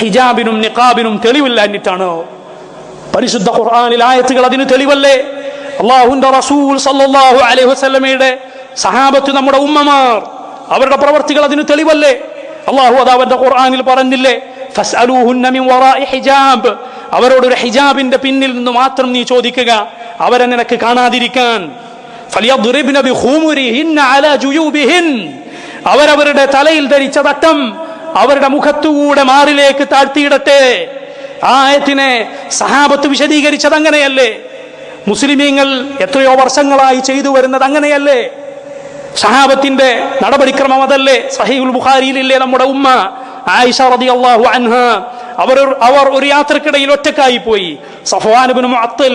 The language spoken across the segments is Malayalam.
ഹിജാബിനും നിഖാബിനും തെളിവില്ലാഞ്ഞിട്ടാണോ പരിശുദ്ധ ഖുർആാനിൽ ആയത്തുകൾ അതിന് തെളിവല്ലേ? അള്ളാഹുന്റെ റസൂൽ സല്ലാഹു അലൈഹി വസ്ലമയുടെ സഹാബത്ത് നമ്മുടെ ഉമ്മമാർ അവരുടെ പ്രവർത്തികൾ അതിന് തെളിവല്ലേ? അള്ളാഹു അത് അവന്റെ ഖുർആാനിൽ പറഞ്ഞില്ലേ? ഹിജാബ്. അവരോട് ഒരു ഹിജാബിന്റെ പിന്നിൽ നിന്ന് മാത്രം നീ ചോദിക്കുക അവരെ നിനക്ക് കാണാതിരിക്കാൻ. അവരവരുടെ തലയിൽ ധരിച്ച തട്ടം അവരുടെ മുഖത്തുകൂടെ മാറിലേക്ക് താഴ്ത്തിയിടട്ടെ. ആയത്തിനെ സഹാബത്ത് വിശദീകരിച്ചത് അങ്ങനെയല്ലേ? മുസ്ലിമീങ്ങൾ എത്രയോ വർഷങ്ങളായി ചെയ്തു വരുന്നത് അങ്ങനെയല്ലേ? സഹാബത്തിന്റെ നടപടിക്രമം അതല്ലേ? സഹീബുൽ ബുഖാരിയിലില്ലേ നമ്മുടെ ഉമ്മ ആയിഷ റളിയല്ലാഹു അൻഹ? അവർ അവർ ഒരു യാത്രക്കിടയിൽ ഒറ്റക്കായി പോയി. സഫ്വാൻ ഇബ്നു റതി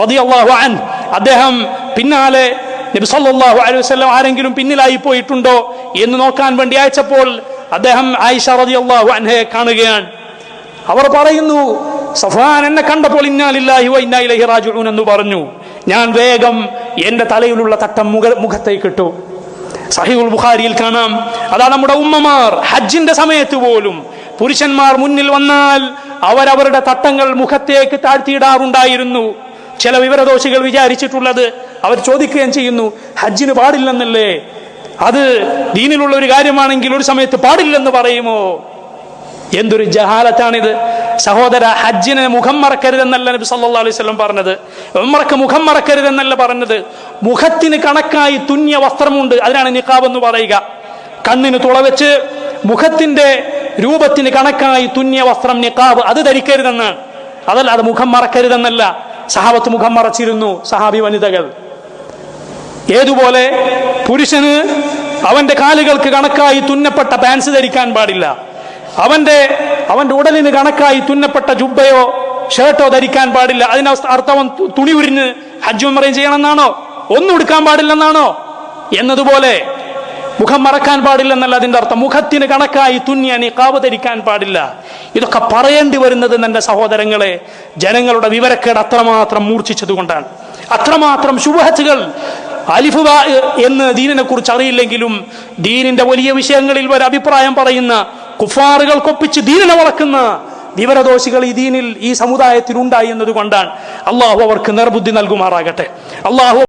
റളിയല്ലാഹു അൻ അദ്ദേഹം പിന്നാലെ നബി സല്ലല്ലാഹു അലൈഹി ആരെങ്കിലും പിന്നിലായി പോയിട്ടുണ്ടോ എന്ന് നോക്കാൻ വേണ്ടി അയച്ചപ്പോൾ അദ്ദേഹം ആയിഷ റളിയല്ലാഹു അൻഹയെ കാണുകയാണ്. അവർ പറയുന്നു സഫാൻ എന്നെ കണ്ടപ്പോൾ ഇന്നാലില്ലാഹി വ ഇന്നാ ഇലൈഹി റാജിഊൻ എന്ന് പറഞ്ഞു. ഞാൻ വേഗം എന്റെ തലയിലുള്ള തട്ടം മുഖ മുഖത്തേക്ക് ഇട്ടു. സഹീഉൽ ബുഖാരിയിൽ കാണാം. അതാ നമ്മുടെ ഉമ്മമാർ ഹജ്ജിന്റെ സമയത്ത് പോലും പുരുഷന്മാർ മുന്നിൽ വന്നാൽ അവരവരുടെ തട്ടങ്ങൾ മുഖത്തേക്ക് താഴ്ത്തിയിടാറുണ്ടായിരുന്നു. ചില വിവരദോഷികൾ വിചാരിച്ചിട്ടുള്ളത് അവർ ചോദിക്കുകയും ചെയ്യുന്നു ഹജ്ജിന് പാടില്ലെന്നല്ലേ? അത് ദീനിലുള്ള ഒരു കാര്യമാണെങ്കിൽ ഒരു സമയത്ത് പാടില്ലെന്ന് പറയുമോ? എന്തൊരു ജഹാലത്താണിത്. സഹോദര ഹജ്ജിന് മുഖം മറക്കരുതെന്നല്ല നബി സല്ലാ അലൈഹി വസല്ലം പറഞ്ഞത്. ഉമ്മർക്ക് മുഖം മറക്കരുതെന്നല്ല പറഞ്ഞത്. മുഖത്തിന് കണക്കായി തുന്നിയ വസ്ത്രമുണ്ട്. അതിനാണ് നിഖാബ് എന്ന് പറയുക. കണ്ണിന് തുളവെച്ച് മുഖത്തിന്റെ രൂപത്തിന് കണക്കായി തുന്നിയ വസ്ത്രം നിഖാബ്. അത് ധരിക്കരുതെന്ന്. അതല്ല അത് മുഖം മറക്കരുതെന്നല്ല. സഹാബത്ത് മുഖം മറച്ചിരുന്നു. സഹാബി വനിതകൾ. ഏതുപോലെ പുരുഷന് അവന്റെ കാലുകൾക്ക് കണക്കായി തുന്നപ്പെട്ട പാൻസ് ധരിക്കാൻ പാടില്ല. അവന്റെ അവന്റെ ഉടലിന് കണക്കായി തുന്നപ്പെട്ട ജുബയോ ഷർട്ടോ ധരിക്കാൻ പാടില്ല. അതിന് അർത്ഥം തുണി ഉരിഞ്ഞ് ഹജ്ജ് ഉംറയും ചെയ്യണമെന്നാണോ? ഒന്നും എടുക്കാൻ പാടില്ലെന്നാണോ? എന്നതുപോലെ മുഖം മറക്കാൻ പാടില്ലെന്നല്ല അതിന്റെ അർത്ഥം. മുഖത്തിന് കണക്കായി തുന്നിയ നിക്കാവ് ധരിക്കാൻ പാടില്ല. ഇതൊക്കെ പറയേണ്ടി വരുന്നത് എന്റെ സഹോദരങ്ങളെ ജനങ്ങളുടെ വിവരക്കേട് അത്രമാത്രം മൂർച്ഛിച്ചതുകൊണ്ടാണ്. അത്രമാത്രം ശുഭഹത്തുകൾ അലിഫ് ബാ എന്ന് ദീനിനെ കുറിച്ച് അറിയില്ലെങ്കിലും ദീനിന്റെ വലിയ വിഷയങ്ങളിൽ ഒരു അഭിപ്രായം പറയുന്ന കുഫാറുകൾക്കൊപ്പിച്ച് ദീനിനെ വളക്കുന്ന വിവരദോഷികൾ ഈ ദീനിൽ ഈ സമുദായത്തിൽ ഉണ്ടായി എന്നതുകൊണ്ടാണ് അള്ളാഹു അവർക്ക് നിർബുദ്ധി നൽകുമാറാകട്ടെ. അള്ളാഹു